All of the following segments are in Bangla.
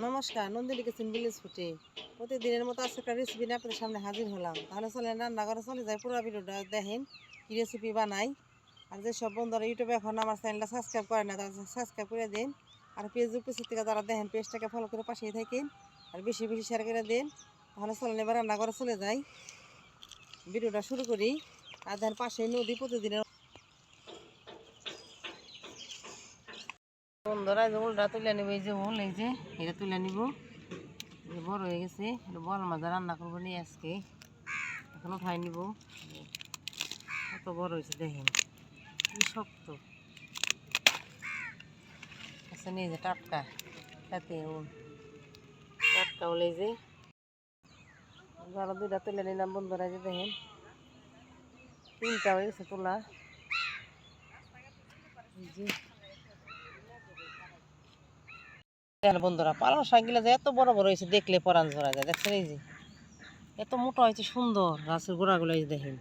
নমস্কার নন্দিনী কিচেন ভিলেজ ফুটে প্রতিদিনের মতো আজকে একটা রেসিপি নিয়ে আপনাদের সামনে হাজির হলাম। তাহলে চলেন রান্না করে চলে যায় পুরো ভিডিওটা দেখেন কী রেসিপি বানাই। আর যেসব বন্ধুরা ইউটিউবে এখন আমার চ্যানেলটা সাবস্ক্রাইব করে না, তারা সাবস্ক্রাইব করে দিন। আর ফেসবুক পেজ থেকে যারা দেখেন পেজটাকে ফলো করে পাশেই থাকেন। আর বেশি বেশি শেয়ার করে দিন। তাহলে চলেন এবার রান্নাঘরে চলে যাই। ভিডিওটা শুরু করি। আর দেখেন পাশেই নদী প্রতিদিনের বন্ধুরা যে উলটা তুলে নিব, এই যে উল, এই যে এটা তুলে নিব। বড় হয়ে গেছে বল মাছ রান্না করব নিয়ে আজকে। এখন উঠাই নিব। কত বড় হয়েছে দেখেন, কি শক্ত। আচ্ছা নিয়ে যে টাটকা, তাতে টাটকা উল, এই যে। যারা দুইটা তুলে নিলাম, বন্ধুরা, এই যে দেখেন, তিনটা হয়ে গেছে তোলা। এই যে দেখেন বন্ধুরা, পালং শাকগুলো যে এত বড় বড় হয়েছে, দেখলে পরান ধরা যায়, দেখছেন এই যে? এত মোটা হয়েছে, সুন্দর গাছের গোড়াগুলো এই দেখেন।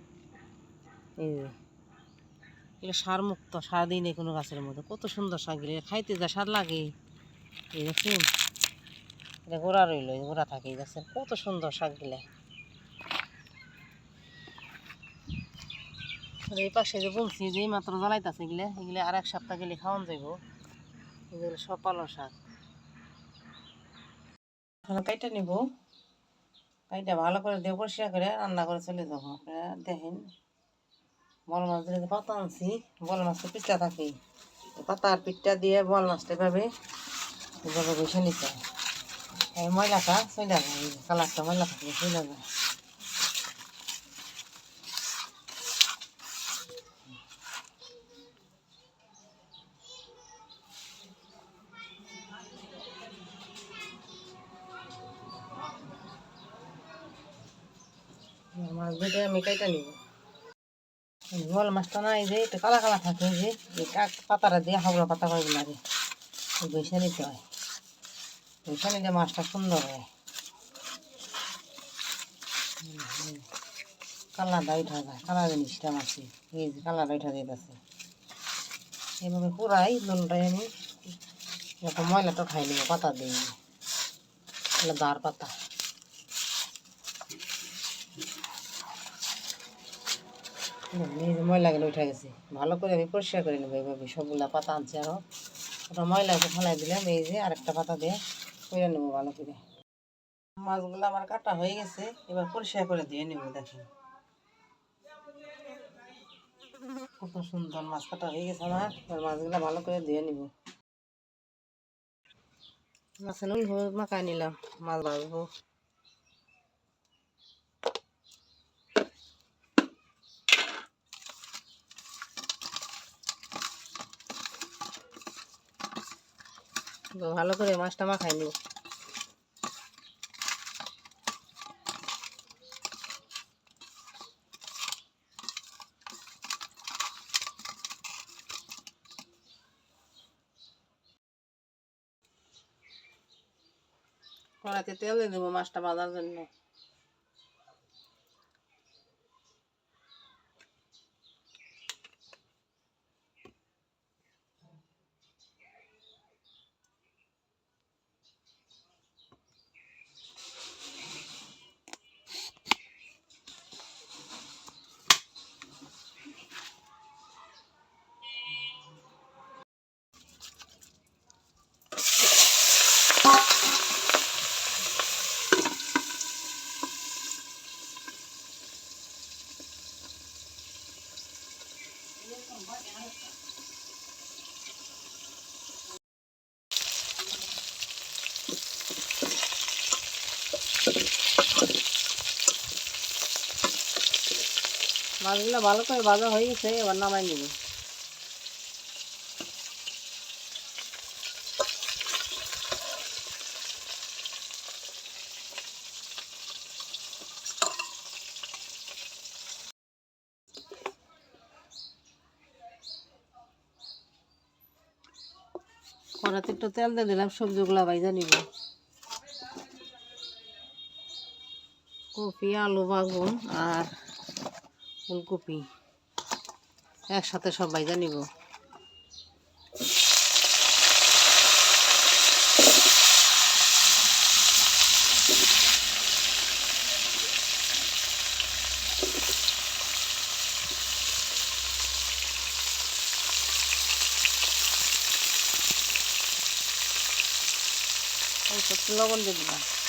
এই যে, এগুলো সার দিই নেই কোনো গাছের মধ্যে। কত সুন্দর শাকগুলো এগুলো খাইতে যা সার লাগে। এই দেখছেন? গোড়া রইল গোড়া থাকে, এই দেখছেন? কত সুন্দর শাকগুলো আর এই পাশে যে বলছি, যে মাত্র জ্বালাইতেছে এগুলো এগুলো আর এক সপ্তাহ গেলে খাওয়ান যাইব। এগুলো সব পালং শাক। এখন কাইটা নিব। কাইটা ভালো করে দিয়ে পরিষ্কার করে রান্না করে চলে যাব। দেখেন, বল মাছ ধরে পাতা আনছি, বল মাছটা পিঠা থাকে। পাতা আর পিঠটা দিয়ে বল মাছটা এভাবে এভাবে বসে নিতে ময়লাটা চলে যায় কালারটা ময়লা থাকলে চলে যায়। মাছ আমি কাইটা নিব। বল মাছটা না এই যে, একটু কালা কালা থাকে যে, এই কাক পাতাটা দিয়ে হাওড়া পাতা করে লাগে বৈশা নিতে হয়। বৈশা নিলে মাছটা সুন্দর হয়। কালারটা উঠা যায় কালার জিনিসটা মাছি, এই যে কালারটা উঠা যেতেছে এইভাবে পুরাই দোলটাই আমি ময়লাটা খাই নেব পাতা এগুলো দাঁড় পাতা। এই যে ময়লাগুলো উঠে গেছে। ভালো করে আমি পরিষ্কার করে নেব এইভাবে। সবগুলা পাতা আনছি আরও ওটা ময়লাকে ফেলাই দিলাম, এই যে আরেকটা পাতা দিয়ে করে নেব ভালো করে। মাছগুলো আমার কাটা হয়ে গেছে, এবার পরিষ্কার করে দিয়ে নেব, দেখেন। কত সুন্দর মাছ কাটা হয়ে গেছে আমার। এবার মাছগুলো ভালো করে ধুয়ে নিব। মাছের মাখায় নিলাম, মাছ ভাজবো। ভালো করে মাছটা মাখাই নেব কড়াতে তেল দিয়ে দেবো মাছটা বাঁধার জন্য। মাছগুলো ভালো করে ভাজা হয়ে গেছে, এবার নামাই নিব। কড়াতে একটু তেল দিয়ে দিলাম, সবজিগুলো ভাইজা নিব। কপি, আলু, বাগুন আর ফুলকপি। একসাথে সব বাইজা নিব লবণ দিয়ে দিলাম।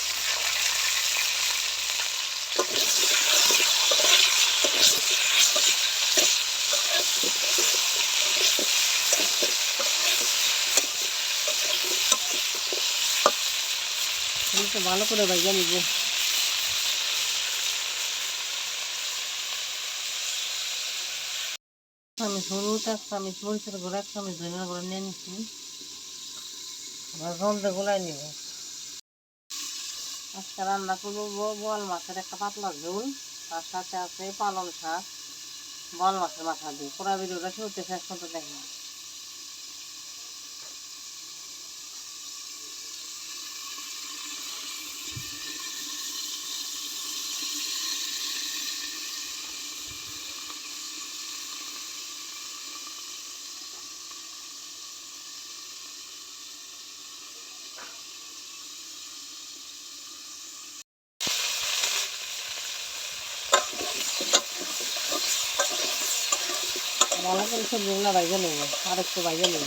ভালো করে ভাইজা নিব। চামিচ হলুদ এক চামিচ মরিচের গুঁড়া এক চামিচ ধনিয়ার গুঁড়া নিয়ে নিচ্ছি এবার জলদে গুলাই নিব। আজকে রান্না করব ব- বোয়াল মাছের একটা পাতলা ঝোল, তার সাথে আছে পালং শাক। বোয়াল মাছের মাথা দিয়ে। পুরা ভিডিওটা শুরুতে শেষ পর্যন্ত দেখেন ভালো করে সবজিগুলো বাইজে নেব আর একটু বাইজে নেব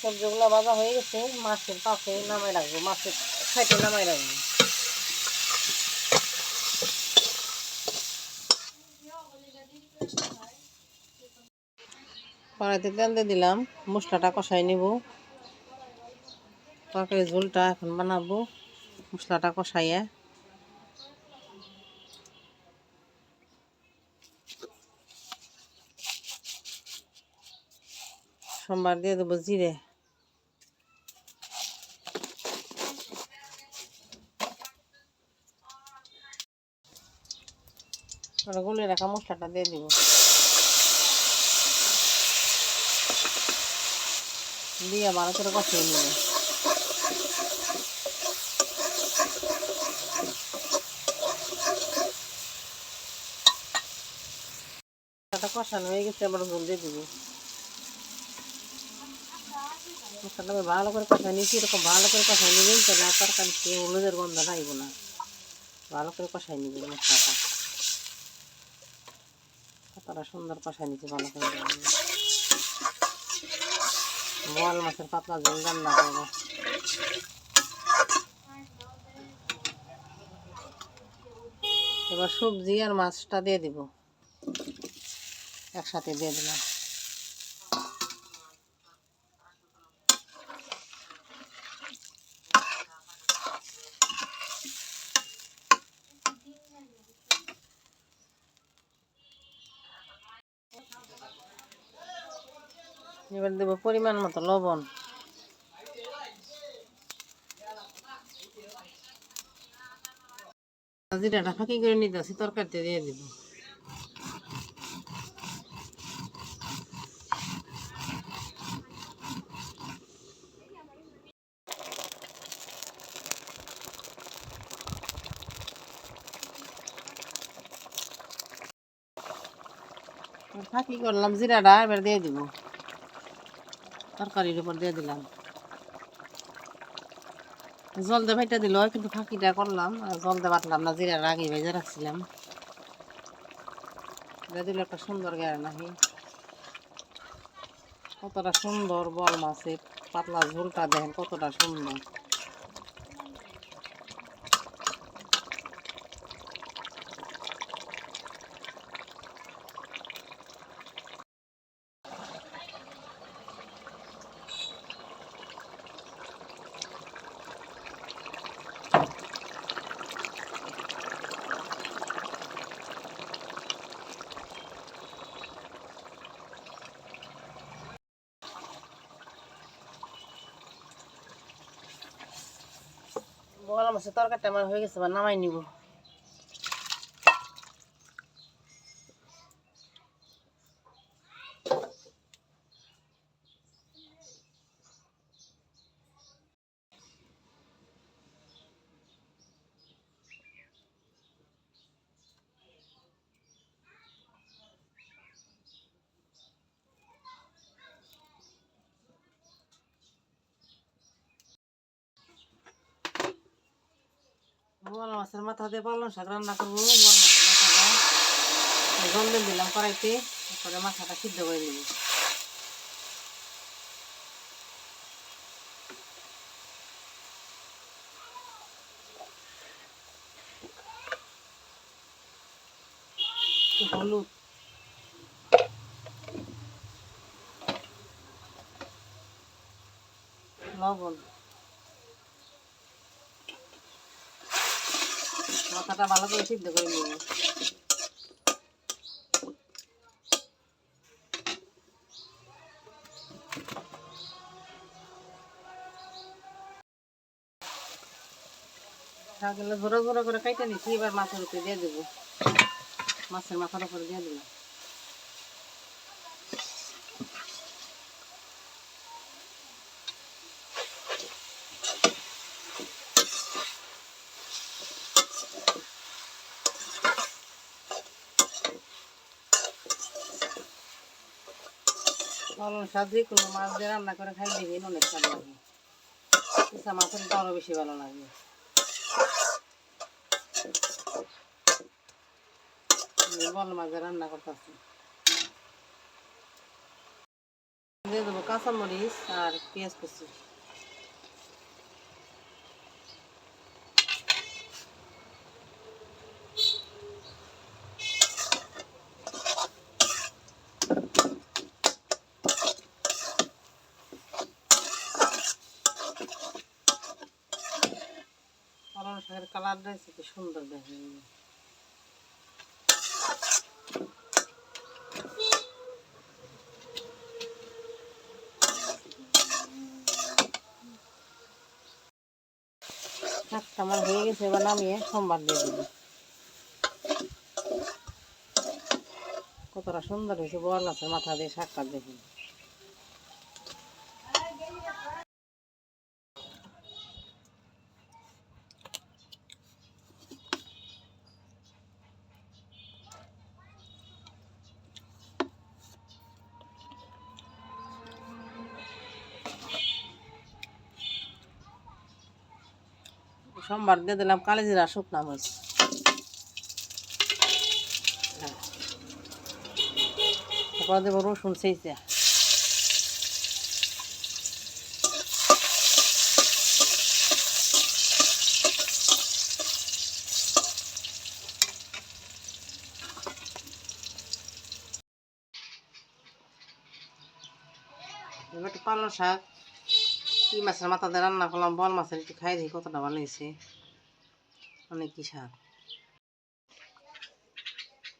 সবজিগুলো ভাজা হয়ে গেছে মাছের পাশে নামাই রাখব মাছের সাইডে নামাই রাখব কড়াইতে তেল দিয়ে দিলাম, মশলাটা কষাই নিব। তরকারি ঝোলটা এখন বানাবো, মশলাটা কষাইয়ে। সোমবার দিয়ে দেবো জিরে। গুলে রাখা মশলাটা দিয়ে দিব। দিয়ে ভালো করে কষিয়ে নেবে কষানো হয়ে গেছে আবার জল দিয়ে দিব। ভালো করে কষাই নিয়েছি, এরকম ভালো করে কষাই নিবেন তাহলে আর তরকারি খেয়ে হলুদের গন্ধ আইব না। ভালো করে কষাই নিবেন মশলাটা। কতটা সুন্দর কষাই নিয়েছি, ভালো করে বোয়াল মাছের পাতলা ঝোল রান্না করব। এবার সবজি আর মাছটা দিয়ে দিব। একসাথে দিয়ে দিলাম। এবার দেবো পরিমাণ মতো লবণ। জিরাটা ফাঁকি করে নিতে আসি তরকারিতে দিয়ে দিব। ফাঁকি করলাম, জিরাটা এবার দিয়ে দিব। তরকারির উপর দিয়ে দিলাম। জল দিয়ে ভাইটা দিল, কিন্তু ফাঁকিটা করলাম। আর জল দিয়ে বাটলাম না জিরা রাগি ভেজে রাখছিলাম। দিয়ে দিলে একটা সুন্দর গেড়ে নাহি কতটা সুন্দর বল মাছের, পাতলা ঝোলটা দেখেন কতটা সুন্দর। বল মাছের তরকারিটা আমার হয়ে গেছে বা নামাই নিব। বল, মাছের মাথা দিয়ে পালং শাক রান্না করব, বল, মাছের দিলাম কড়াইতে তারপরে মাথাটা সিদ্ধ করে নিব। হলুদ। লবণ। মাথাটা ভালো করে সিদ্ধ করে নেব। ঝোড়ো ঝোড়ো করে কাইতে নিচ্ছি এবার মাছের উপরে দিয়ে দেবো। মাছের মাথার উপরে দিয়ে দিলাম। শাক যে কোনো মাছ দিয়ে রান্না করে খাই দেখি অনেক স্বাদ লাগে ইচ্ছা মাছের আরও বেশি ভালো লাগে। বল মাছের রান্না করতেছি। দিয়ে দেবো কাঁচামরিচ আর পেঁয়াজ কুচি। পালং শাকের কালারটা কি সুন্দর দেখে আমার হয়ে গেছে, এবার নামিয়ে সোমবার দিয়ে দিবি। কতটা সুন্দর হয়েছে বল আছে মাথা দিয়ে শাকটা দেখি সোমবার দিয়ে দিলাম কালি জিরা শুকনা মাছ তারপর দেবো রসুন একটু পালং শাক। কি মাছের মাথা দিয়ে রান্না করলাম, বল মাছের একটু খাই দেখি কতটা ভালো হয়েছে। অনেক কি শাক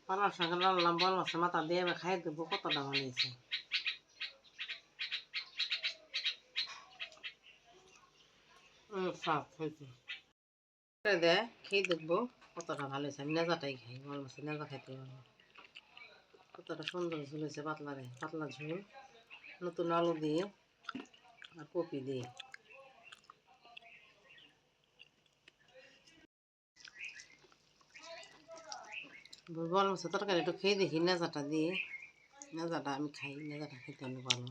পালং শাক রান্নাম বল মাছের মাথা দিয়ে খাই দেবো কতটা ভালো হয়েছে। হয়েছে। দে, খেয়ে দেখব কতটা ভালো হয়েছে। আমি নেজাটাই খাই, বল মাছের নেজা খাইতে ভালো কতটা সুন্দর ঝুল হয়েছে পাতলা রে পাতলা ঝুল। নতুন আলু দিয়ে আর কপি দিয়ে বল মাছের তরকারি একটু খেয়ে দেখি নেজাটা দিয়ে নেজাটা আমি খাই নেজাটা খেতে অনেক ভালো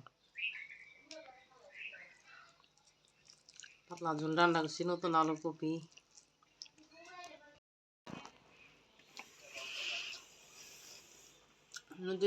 পাতলা ঝোল রান্না করছি নতুন আলু কপি নদী